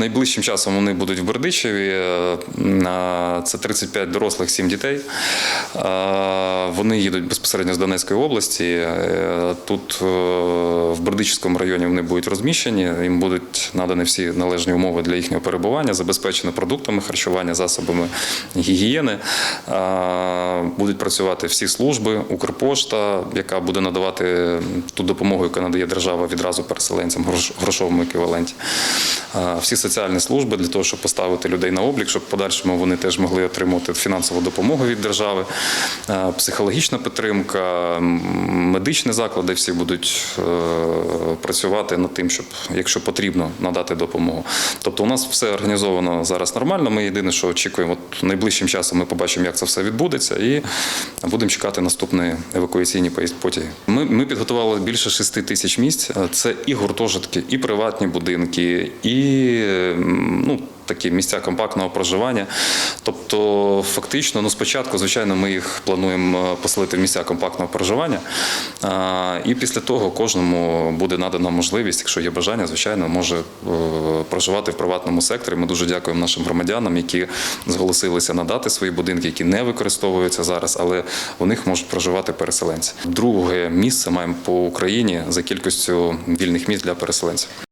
найближчим часом вони будуть в Бердичеві. Е, Це 35 дорослих, 7 дітей. Е, Вони їдуть безпосередньо з Донецької області. Е, Тут в Бердичівському районі вони будуть розміщені. Їм будуть надані всі належні умови для їхнього перебування, забезпечено продуктами харчування, засобами гігієни. Будуть працювати всі служби, Укрпошта, яка буде надавати ту допомогу, яку надає держава відразу переселенцям грошовому еквіваленті. Всі соціальні служби для того, щоб поставити людей на облік, щоб в подальшому вони теж могли отримувати фінансову допомогу від держави, психологічна підтримка, медичні заклади всі будуть е, працювати над тим, щоб, якщо потрібно, надати допомогу. Тобто, у нас все організовано зараз нормально. Ми єдине, що очікуємо, от найближчим часом ми побачимо, як це все відбудеться, і будемо чекати наступні евакуаційні потяги. Ми, ми підготували більше 6 тисяч місць. Це і гуртожитки, і приватні будинки, і ну. Такі місця компактного проживання. Тобто, фактично, ну спочатку, звичайно, ми їх плануємо е, поселити в місця компактного проживання. І після того кожному буде надана можливість, якщо є бажання, звичайно, може е, проживати в приватному секторі. Ми дуже дякуємо нашим громадянам, які зголосилися надати свої будинки, які не використовуються зараз, але у них можуть проживати переселенці. Друге місце маємо по Україні за кількістю вільних місць для переселенців.